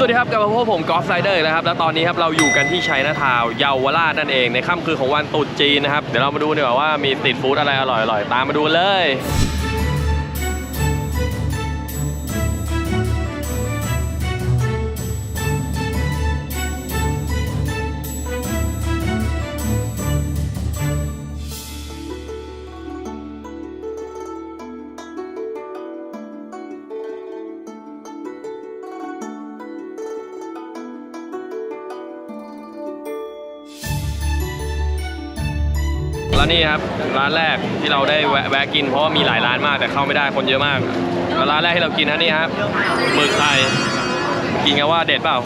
สวัสดีครับกลับมาพบผมกอล์ฟไซเดอร์นะครับแล้วตอนนี้ครับเราอยู่กันที่ชัยนาทาวเยาวราชนั่นเองในค่ำคืนของวันตรุษจีนนะครับเดี๋ยวเรามาดูดีกว่าว่ามีติดฟู้ดอะไรอร่อยๆตามมาดูเลย แล้วนี่ครับร้านแรกที่เราได้แวะแวะกินเพราะว่ามีหลายร้านมากแต่เข้าไม่ได้คนเยอะมากแล้วร้านแรกที่เรากินนะนี่ครับหมึกไข่กินกันว่าเด็ดเปล่า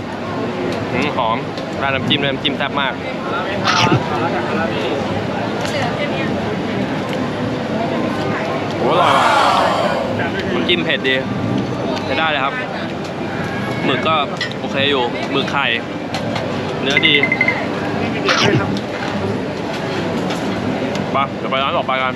หืมหอมร้านน้ำจิ้มด้วยน้ำจิ้มแซ่บมากโหอร่อยว่ะน้ำจิ้มเผ็ดดีใช้ได้เลยครับหมึกก็โอเคอยู่หมึกไข่ เนื้อดี ไปเดี๋ยวไปร้านต่อไปกัน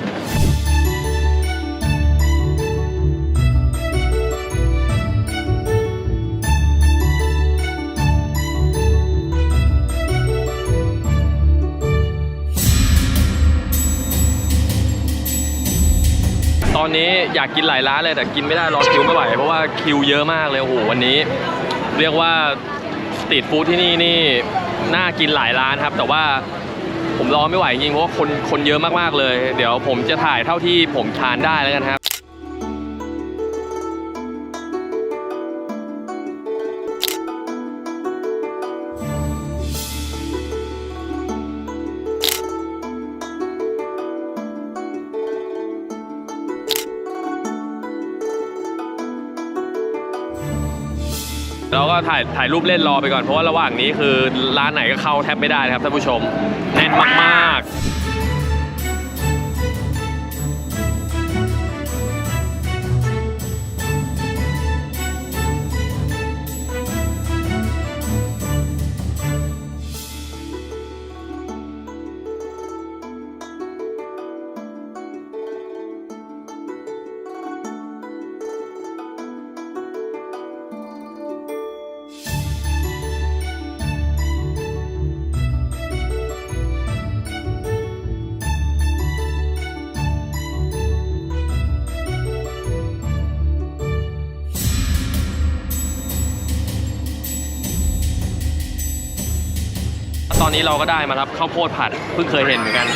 ตอนนี้อยากกินหลายร้านเลยแต่กินไม่ได้รอคิวไม่ไหวเพราะว่าคิวเยอะมากเลยโอ้โหวันนี้ เรียกว่าสตรีทฟู้ดที่นี่นี่น่ากินหลายร้านครับ แต่ว่า ผมรอไม่ไหวจริงเพราะว่าคนคนเยอะมากๆเลย เดี๋ยวผมจะถ่ายเท่าที่ผมทานได้แล้วกันครับเราก็ถ่ายถ่ายรูปเล่นรอไปก่อนเพราะว่าระหว่างนี้คือร้านไหนก็เข้าแทบไม่ได้นะครับท่านผู้ชม น่นมากๆ อนนี้เราก็ได้มาครับข้าวโพดผัดเพิ่งเคยเห็นเหมือนกัน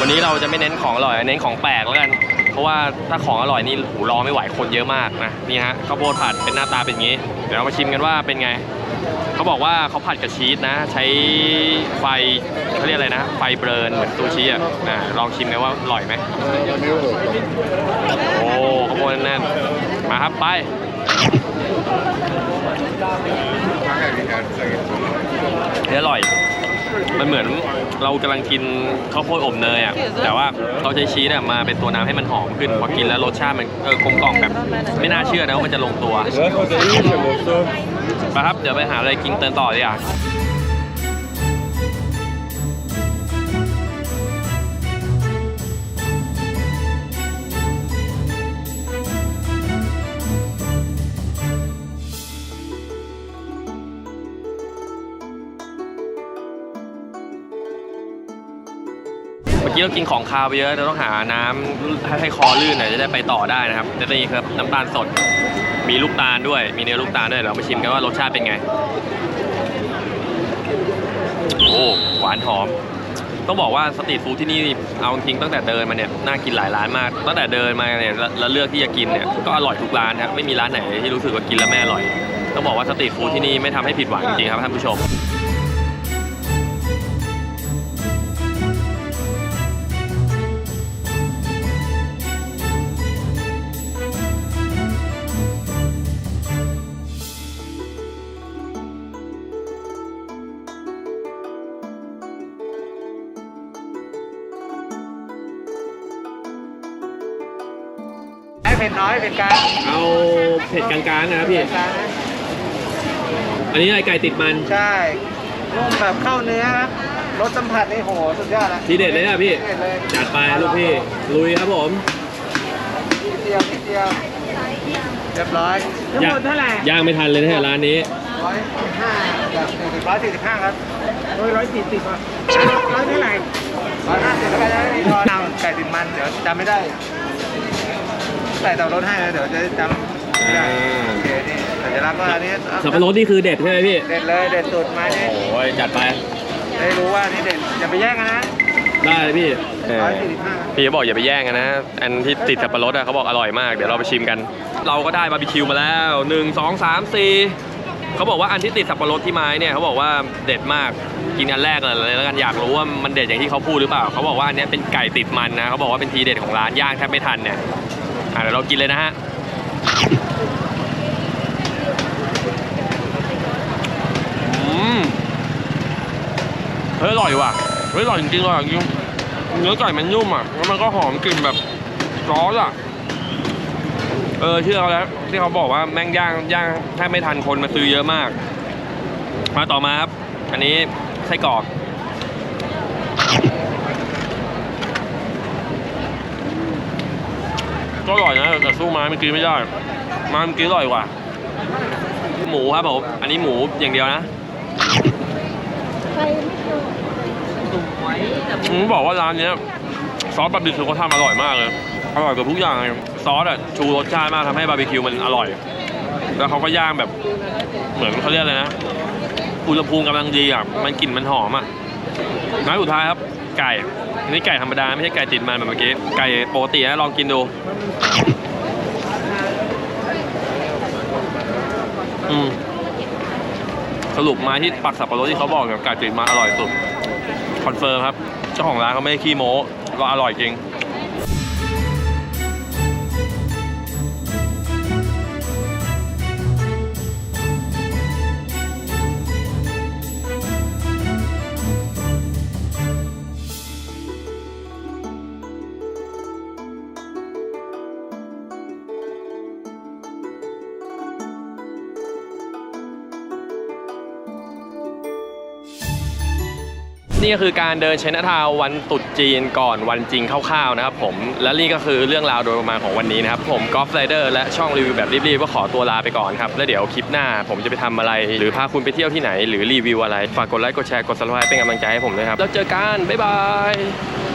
วันนี้เราจะไม่เน้นของอร่อยเน้นของแปลกแล้วกัน เพราะว่าถ้าของอร่อยนี่หูรอไม่ไหวคนเยอะมากนะนี่ฮะข้าวโพดผัดเป็นหน้าตาเป็นอย่างนี้ เดี๋ยวเรามาชิมกันว่าเป็นไงเขาบอกว่าเขาผัดกับชีสนะ ใช้ไฟเขาเรียกอะไรนะ ไฟเบรนเหมือนซูชิอะอะลองชิมกันว่าอร่อยไหมโอ้ข้าวโพดแน่นมาครับไปเฮ้ยอร่อย มันเหมือนเรากำลังกินข้าวโพดอบเนยอะแต่ว่าเขาใช้ชีสอะมาเป็นตัวน้ำให้มันหอมขึ้นพอกินแล้วรสชาติมันเออกลมกล่อมแบบไม่น่าเชื่อนะว่ามันจะลงตัวไปครับเดี๋ยวไปหาอะไรกินเติมต่อดีกว่า มื่อกี้เรากินของคาวไปเยอะเราต้องหาน้ำให้ให้คอลื่นหน่อยจะได้ไปต่อได้นะครับจะนี่ครับน้ำตาลสด มีลูกตาลด้วย มีเนื้อลูกตาลด้วยเรามาชิมกันว่ารสชาติเป็นไง โอ้หวานหอม ต้องบอกว่าสตรีทฟู้ดที่นี่เอาจริงตั้งแต่เดินมาเนี่ยน่ากินหลายร้านมาก ตั้งแต่เดินมาเนี่ยแล้วเลือกที่จะกินเนี่ยก็อร่อยทุกร้านครับไม่มีร้านไหนที่รู้สึกว่ากินแล้วไม่อร่อย ต้องบอกว่าสตรีทฟู้ดที่นี่ไม่ทำให้ผิดหวังจริงๆครับท่านผู้ชม เผ็ดน้อยเผ็ดกลางเอาเผ็ดกลางๆนะครับพี่ เผ็ดกลางนะอันนี้อะไรไก่ติดมัน ใช่นุ่มแบบเข้าเนื้อครับรสสัมผัสนี่โหสุดยอดละทีเด็ดเลยนะพี่เด็ดเลยจัดไปลูกพี่ ลุยครับผม นิดเดียวนิดเดียวเรียบร้อยทั้งหมดเท่าไหร่ย่างไม่ทันเลยนะฮะร้านนี้สร้อยสิบห้ากับสี่สิบร้อยสี่สิบห้าครับร้อยร้อยสี่สิบอะร้อยเท่าไหร่ร้อยห้าสิบแล้วกันนะนี่ทอนเอาไก่ติดมันเดี๋ยวจำไม่ได้ ใส่ต่อรถให้นะเดี๋ยวจะจำไม่ได้โอเคนี่สัญลักษณ์ว่าอันนี้สับปะรดนี่คือเด็ดใช่ไหมพี่เด็ดเลยเด็ดสุดมานี่โอ้ยจัดไปได้รู้ว่านี่เด็ดอย่าไปแย่งกันนะได้เลยพี่ร้อยสี่สิบห้าพี่เขาบอกอย่าไปแย่งกันนะอันที่ติดสับปะรดอะเขาบอกอร่อยมากเดี๋ยวเราไปชิมกัน เราก็ได้บาร์บีคิวมาแล้วหนึ่งสองสามสี่เขาบอกว่าอันที่ติดสับปะรดที่ไม้เนี่ยเขาบอกว่าเด็ดมากกินอันแรกเลยแล้วกันอยากรู้ว่ามันเด็ดอย่างที่เขาพูดหรือเปล่าเขาบอกว่าอันเนี้ยเป็นไก่ติดมันนะเขาบอกว่าเป็นทีเด็ดของร้านย่างแทบไม่ทันเนี่ย อะเดี๋ยวเรากินเลยนะฮะอืมเฮ้ยอร่อยว่ะเฮ้ยอร่อยจริงๆอร่อยจริงเนื้อไก่มันนุ่มอะแล้วมันก็หอมกลิ่นแบบซอสอะเออเชื่อเขาแล้วที่เขาบอกว่าแม่งย่างย่างแทบไม่ทันคนมาซื้อเยอะมาก มาต่อมาครับ อันนี้ไส้กรอก ก็อร่อยนะแต่สู้ไม้เมื่อกี้ไม่ได้ไม้เมื่อกี้อร่อยกว่า หมูครับผมอันนี้หมูอย่างเดียวนะผมบอกว่าร้านเนี้ยซอสบาร์บีคิวเขาทำอร่อยมากเลยอร่อยกว่าทุกอย่างเลยซอสอะชูรสชาติมากทำให้บาร์บีคิวมันอร่อย แล้วเขาก็ย่างแบบเหมือนเขาเรียกอะไรนะอุณหภูมิกำลังดีอะมันกลิ่นมันหอมอะน้อยสุดท้ายครับ ไก่อันนี้ไก่ธรรมดาไม่ใช่ไก่ติดมันแบบเมื่อกี้ ไก่ปกตินะลองกินดู อืมสรุปมาที่ปักสับปะรดที่เขาบอกกับไก่ติดมันอร่อยสุด คอนเฟิร์มครับ เจ้าของร้านเขาไม่ได้ขี้โม้ก็อร่อยจริง นี่ก็คือการเดินเชนทาววันตุดจีนก่อนวันจริงคร่าวๆนะครับผม และนี่ก็คือเรื่องราวโดยประมาณของวันนี้นะครับ ผมกอล์ฟไรเดอร์และช่องรีวิวแบบรีบๆก็ขอตัวลาไปก่อนครับ แล้วเดี๋ยวคลิปหน้าผมจะไปทำอะไร หรือพาคุณไปเที่ยวที่ไหน หรือรีวิวอะไร ฝากกดไลค์กดแชร์กดซับสไครป์เป็นกำลังใจให้ผมด้วยครับ แล้วเจอกัน บ๊ายบาย